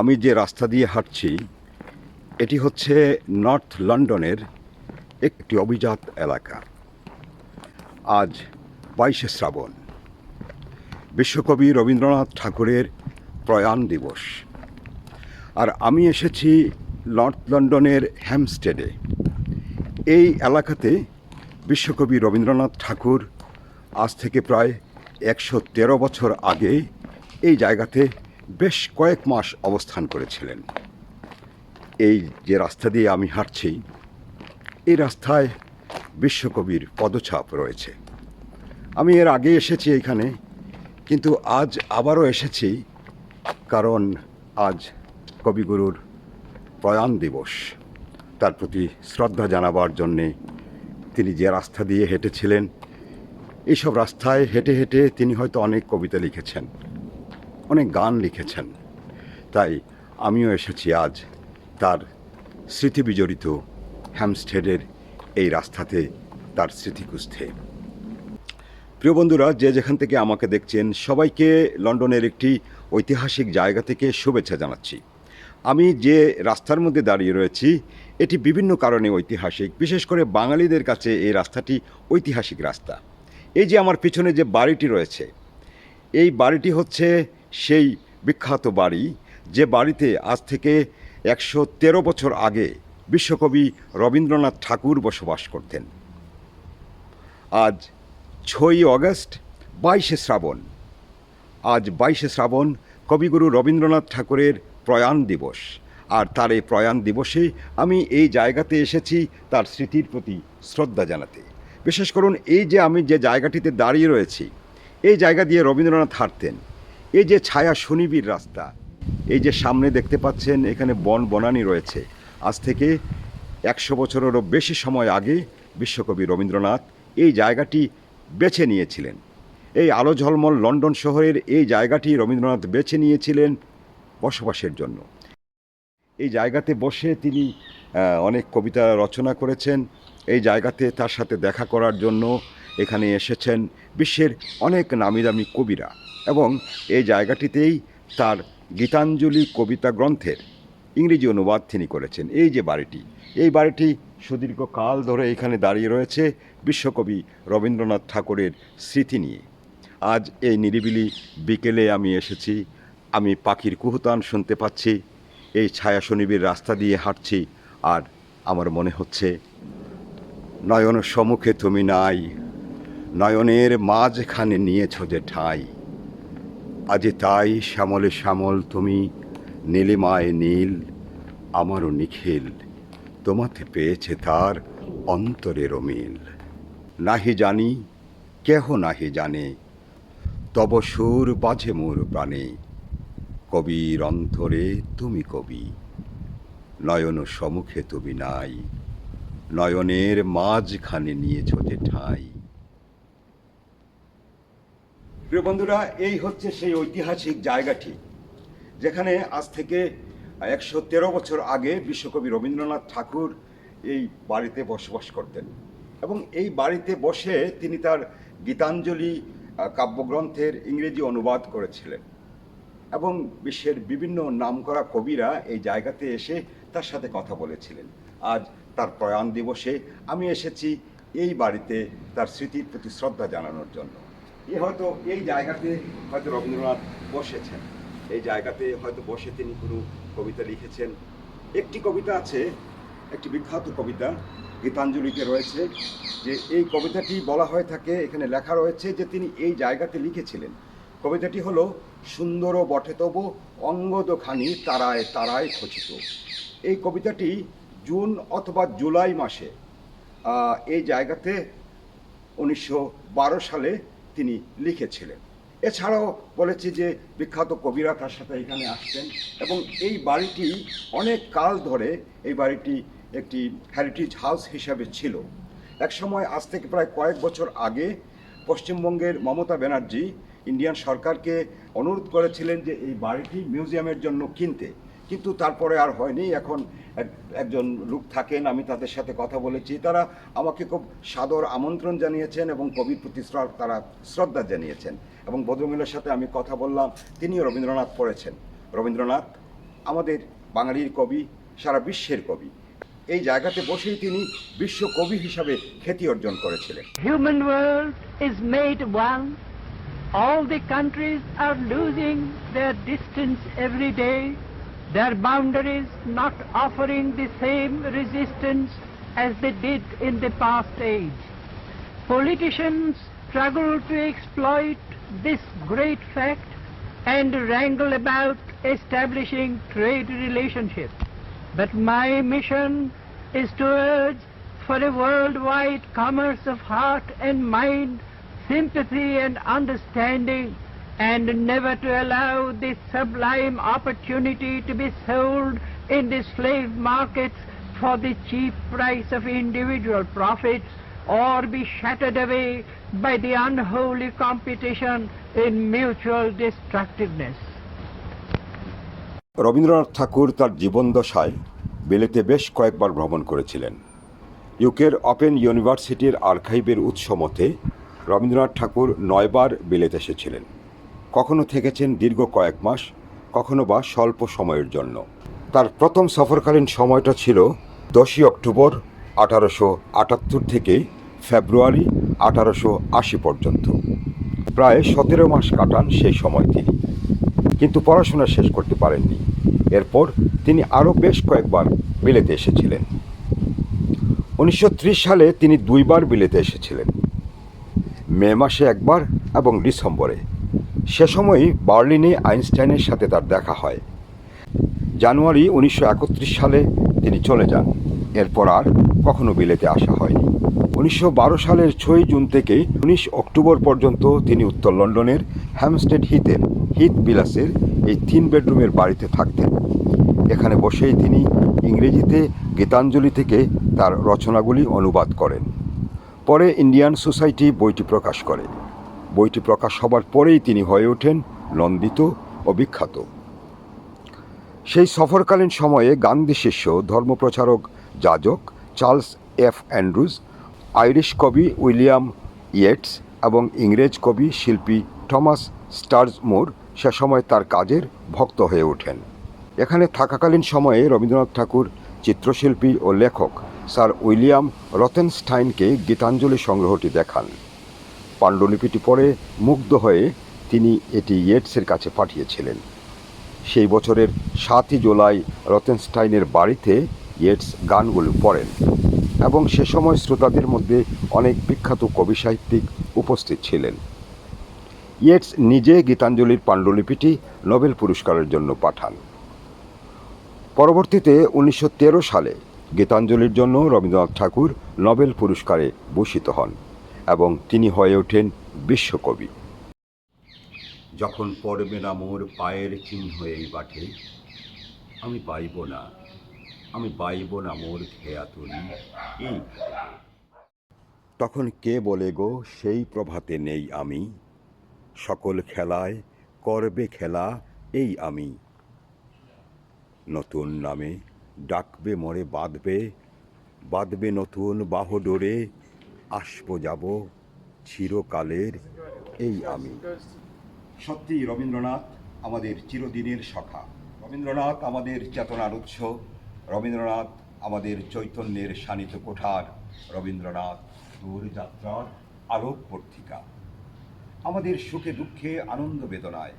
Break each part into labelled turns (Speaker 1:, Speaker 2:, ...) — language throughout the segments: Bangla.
Speaker 1: আমি যে রাস্তা দিয়ে হাঁটছি, এটি হচ্ছে নর্থ লন্ডনের একটি অভিজাত এলাকা। আজ বাইশে শ্রাবণ। বিশ্বকবি রবীন্দ্রনাথ ঠাকুরের প্রয়াণ দিবস। আর আমি এসেছি নর্থ লন্ডনের হ্যামস্টেডে। এই এলাকাতে বিশ্বকবি রবীন্দ্রনাথ ঠাকুর আজ থেকে প্রায় একশো তেরো বছর আগে এই জায়গাতে বেশ কয়েক মাস অবস্থান করেছিলেন। এই যে রাস্তা দিয়ে আমি হাঁটছি, এই রাস্তায় বিশ্বকবির পদছাপ রয়েছে। আমি এর আগে এসেছি এখানে, কিন্তু আজ আবারও এসেছি কারণ আজ কবিগুরুর প্রয়াণ দিবস। তার প্রতি শ্রদ্ধা জানাবার জন্যে তিনি যে রাস্তা দিয়ে হেঁটেছিলেন এইসব রাস্তায় হেঁটে হেঁটে তিনি হয়তো অনেক কবিতা লিখেছেন। অনেক গান লিখেছেন। তাই আমিও এসেছি আজ তার স্মৃতি বিজড়িত হ্যামস্টেডের এই রাস্তাতে তার স্মৃতি খুঁজতে প্রিয় বন্ধুরা, যে যেখান থেকে আমাকে দেখছেন, সবাইকে লন্ডনের একটি ঐতিহাসিক জায়গা থেকে শুভেচ্ছা জানাচ্ছি। আমি যে রাস্তার মধ্যে দাঁড়িয়ে রয়েছি, এটি বিভিন্ন কারণে ঐতিহাসিক। বিশেষ করে বাঙালিদের কাছে এই রাস্তাটি ঐতিহাসিক রাস্তা। এই যে আমার পিছনে যে বাড়িটি রয়েছে, এই বাড়িটি হচ্ছে সেই বিখ্যাত বাড়ি, যে বাড়িতে আজ থেকে একশো তেরো বছর আগে বিশ্বকবি রবীন্দ্রনাথ ঠাকুর বসবাস করতেন। আজ ছয়ই অগস্ট, বাইশে শ্রাবণ। আজ বাইশে শ্রাবণ কবিগুরু রবীন্দ্রনাথ ঠাকুরের প্রয়াণ দিবস। আর তার এই প্রয়াণ দিবসে আমি এই জায়গাতে এসেছি তার স্মৃতির প্রতি শ্রদ্ধা জানাতে। বিশেষ করুন, এই যে আমি যে জায়গাটিতে দাঁড়িয়ে রয়েছি, এই জায়গা দিয়ে রবীন্দ্রনাথ হাঁটতেন। এই যে ছায়া শনিবীর রাস্তা, এই যে সামনে দেখতে পাচ্ছেন, এখানে বন বনানি রয়েছে। আজ থেকে একশো বছরেরও বেশি সময় আগে বিশ্বকবি রবীন্দ্রনাথ এই জায়গাটি বেছে নিয়েছিলেন। এই আলো ঝলমল লন্ডন শহরের এই জায়গাটি রবীন্দ্রনাথ বেছে নিয়েছিলেন বসবাসের জন্য। এই জায়গাতে বসে তিনি অনেক কবিতা রচনা করেছেন। এই জায়গাতে তার সাথে দেখা করার জন্য এখানে এসেছেন বিশ্বের অনেক নামি দামি কবিরা। এবং এই জায়গাটিতেই তার গীতাঞ্জলি কবিতা গ্রন্থের ইংরেজি অনুবাদ তিনি করেছেন। এই যে বাড়িটি, এই বাড়িটি সুদীর্ঘ কাল ধরে এখানে দাঁড়িয়ে রয়েছে বিশ্বকবি রবীন্দ্রনাথ ঠাকুরের স্মৃতি নিয়ে। আজ এই নিরিবিলি বিকেলে আমি এসেছি, আমি পাখির কুহুতান শুনতে পাচ্ছি, এই ছায়া শনিবীর রাস্তা দিয়ে হাঁটছি আর আমার মনে হচ্ছে, নয়ন সম্মুখে তুমি নাই, নয়নের মাঝখানে নিয়েছ যে ঠাই। আজে তাই শ্যামলে শ্যামল তুমি নীলিমায় নীল, আমারও নিখিল, তোমাতে পেয়েছে তার অন্তরের মিল। নাহি জানি, কেহ নাহি জানে, তব সুর বাজে মোর প্রাণে, কবির অন্তরে তুমি কবি, নয়ন সম্মুখে তুমি নাই, নয়নের মাঝখানে নিয়েছ যে ঠাই। প্রিয় বন্ধুরা, এই হচ্ছে সেই ঐতিহাসিক জায়গাটি, যেখানে আজ থেকে একশো তেরো বছর আগে বিশ্বকবি রবীন্দ্রনাথ ঠাকুর এই বাড়িতে বসবাস করতেন। এবং এই বাড়িতে বসে তিনি তার গীতাঞ্জলি কাব্যগ্রন্থের ইংরেজি অনুবাদ করেছিলেন। এবং বিশ্বের বিভিন্ন নামকরা কবিরা এই জায়গাতে এসে তার সাথে কথা বলেছিলেন। আজ তার প্রয়াণ দিবসে আমি এসেছি এই বাড়িতে তার স্মৃতির প্রতি শ্রদ্ধা জানানোর জন্য। এ হয়তো এই জায়গাতে হয়তো রবীন্দ্রনাথ বসেছেন। এই জায়গাতে হয়তো বসে তিনি কোনো কবিতা লিখেছেন। একটি কবিতা আছে, একটি বিখ্যাত কবিতা, গীতাঞ্জলিতে রয়েছে, যে এই কবিতাটি বলা হয়ে থাকে, এখানে লেখা রয়েছে যে তিনি এই জায়গাতে লিখেছিলেন। কবিতাটি হলো, সুন্দর বটে তব অঙ্গদখানি তারায় তারায় খচিত। এই কবিতাটি জুন অথবা জুলাই মাসে এই জায়গাতে উনিশশো বারো সালে তিনি লিখেছিলেন। এছাড়াও বলেছি যে বিখ্যাত কবিরা তার সাথে এখানে আসতেন এবং এই বাড়িটি অনেক কাল ধরে এই বাড়িটি একটি হেরিটেজ হাউস হিসাবে ছিল। একসময় আজ থেকে প্রায় কয়েক বছর আগে পশ্চিমবঙ্গের মমতা ব্যানার্জি ইন্ডিয়ান সরকারকে অনুরোধ করেছিলেন যে এই বাড়িটি মিউজিয়ামের জন্য কিনতে। কিন্তু তারপরে আর হয়নি। এখন এক- একজন লোক থাকেন আমি তাদের সাথে কথা বলেছি। তারা আমাকে খুব সাদর আমন্ত্রণ জানিয়েছেন এবং কবির প্রতি তারা শ্রদ্ধা জানিয়েছেন এবং ভদ্রমহিলার সাথে আমি কথা বললাম। তিনিও রবীন্দ্রনাথ পড়েছেন। রবীন্দ্রনাথ আমাদের বাঙালির কবি সারা বিশ্বের কবি। এই জায়গাতে বসেই তিনি বিশ্ব কবি হিসাবে খ্যাতি অর্জন করেছিলেন।
Speaker 2: Human world is made one all the countries are losing their distance every day, their boundaries not offering the same resistance as they did in the past age. Politicians struggle to exploit this great fact and wrangle about establishing trade relationships. But my mission is to urge for a worldwide commerce of heart and mind, sympathy and understanding, and never to allow this sublime opportunity to be sold in the slave markets for the cheap price of individual profits or be shattered away by the unholy competition in mutual destructiveness.
Speaker 1: Rabindranath Thakur তার জীবনদশায় বেলেতে বেশ কয়েকবার ভ্রমণ করেছিলেন ইউকের ওপেন ইউনিভার্সিটির আর্কাইভের উৎস মতে রবীন্দ্রনাথ ঠাকুর নয়বার বিলেত এসেছিলেন কখনো থেকেছেন দীর্ঘ কয়েক মাস, কখনো বা স্বল্প সময়ের জন্য। তার প্রথম সফরকালীন সময়টা ছিল দশই অক্টোবর আঠারোশো আটাত্তর থেকে ফেব্রুয়ারি আঠারোশো আশি পর্যন্ত। প্রায় সতেরো মাস কাটান সেই সময় তিনি। কিন্তু পড়াশোনা শেষ করতে পারেননি। এরপর তিনি আরও বেশ কয়েকবার বিলেতে এসেছিলেন। উনিশশো ত্রিশ সালে তিনি দুইবার বিলেতে এসেছিলেন। মে মাসে একবার এবং ডিসেম্বরে। সে সময়ই বার্লিনে আইনস্টাইনের সাথে তার দেখা হয়। জানুয়ারি উনিশশো একত্রিশ সালে তিনি চলে যান। এরপর আর কখনো বিলেতে আসা হয়নি। উনিশশো বারো সালের ছয় জুন থেকে উনিশ অক্টোবর পর্যন্ত তিনি উত্তর লন্ডনের হ্যামস্টেড হিথের হিথ বিলাসের এই তিন বেডরুমের বাড়িতে থাকতেন। এখানে বসেই তিনি ইংরেজিতে গীতাঞ্জলি থেকে তার রচনাগুলি অনুবাদ করেন। পরে ইন্ডিয়ান সোসাইটি বইটি প্রকাশ করে। বইটি প্রকাশ হবার পরেই তিনি হয়ে ওঠেন নন্দিত ও বিখ্যাত। সেই সফরকালীন সময়ে গান্ধী শিষ্য, ধর্মপ্রচারক, যাজক চার্লস এফ অ্যান্ড্রুজ, আইরিশ কবি উইলিয়াম ইয়েটস এবং ইংরেজ কবি শিল্পী থমাস স্টার্জমোর সে সময় তার কাজের ভক্ত হয়ে ওঠেন। এখানে থাকাকালীন সময়ে রবীন্দ্রনাথ ঠাকুর, চিত্রশিল্পী ও লেখক স্যার উইলিয়াম রতেনস্টাইনকে গীতাঞ্জলি সংগ্রহটি দেখান। পাণ্ডুলিপিটি পড়ে মুগ্ধ হয়ে তিনি এটি ইয়েটসের কাছে পাঠিয়েছিলেন। সেই বছরের সাতই জুলাই রতেনস্টাইনের বাড়িতে ইয়েটস গানগুলো পড়েন এবং সে সময় শ্রোতাদের মধ্যে অনেক বিখ্যাত কবি সাহিত্যিক উপস্থিত ছিলেন। ইয়েটস নিজে গীতাঞ্জলির পাণ্ডুলিপিটি নোবেল পুরস্কারের জন্য পাঠান। পরবর্তীতে উনিশশো তেরো সালে গীতাঞ্জলির জন্য রবীন্দ্রনাথ ঠাকুর নোবেল পুরস্কারে ভূষিত হন। এবং তিনি হয়ে ওঠেন বিশ্বকবি। যখন পড়বে না মোর পায়ের চিহ্ন এই বাটে, আমি পাইব না, আমি পাইব না মোর খেয়া তুলি, এই তখন কে বলে গো, সেই প্রভাতে নেই আমি, সকল খেলায় করবে খেলা এই আমি। নতুন নামে ডাকবে মরে বাঁধবে বাঁধবে নতুন বাহডোরে আসব যাব চিরকালের এই আমি। সত্যি রবীন্দ্রনাথ আমাদের চিরদিনের সখা। রবীন্দ্রনাথ আমাদের চেতনার উৎস। রবীন্দ্রনাথ আমাদের চৈতন্যের শানিত কোঠার। রবীন্দ্রনাথ দূরযাত্রার আলোক পত্রিকা। আমাদের সুখে দুঃখে আনন্দ বেদনায়।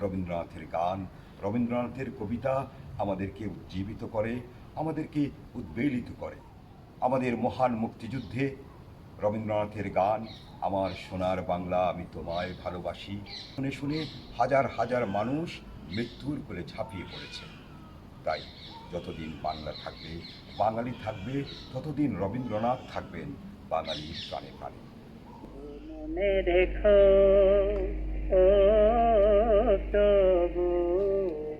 Speaker 1: রবীন্দ্রনাথের গান, রবীন্দ্রনাথের কবিতা আমাদেরকে উজ্জীবিত করে, আমাদেরকে উদ্বেলিত করে। আমাদের মহান মুক্তিযুদ্ধে রবীন্দ্রনাথের গান, আমার সোনার বাংলা আমি তোমায় ভালোবাসি। শুনে শুনে হাজার হাজার মানুষ মৃত্যুর কোলে ঝাঁপিয়ে পড়েছে। তাই যতদিন বাংলা থাকবে, বাঙালি থাকবে, ততদিন রবীন্দ্রনাথ থাকবেন বাঙালির প্রাণে প্রাণে।
Speaker 2: মনে রেখো, ও তবু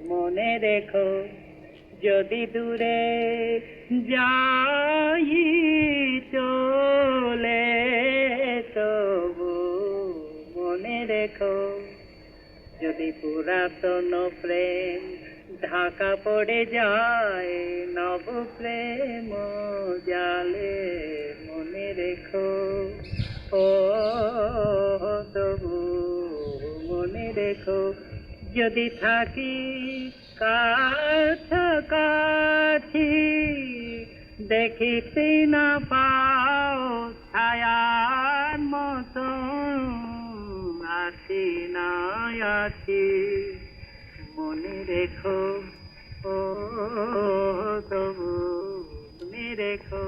Speaker 2: মনে রেখো, যদি দূরে যাই তারি পুরাতন প্রেম, ঢাকা পড়ে যায় নব প্রেম, জালে মনে রেখো। ও, তবু মনে রেখো, যদি থাকি কাছাকাছি, দেখিতে না পা আছি মনে রেখো ও তবু মনে রেখো।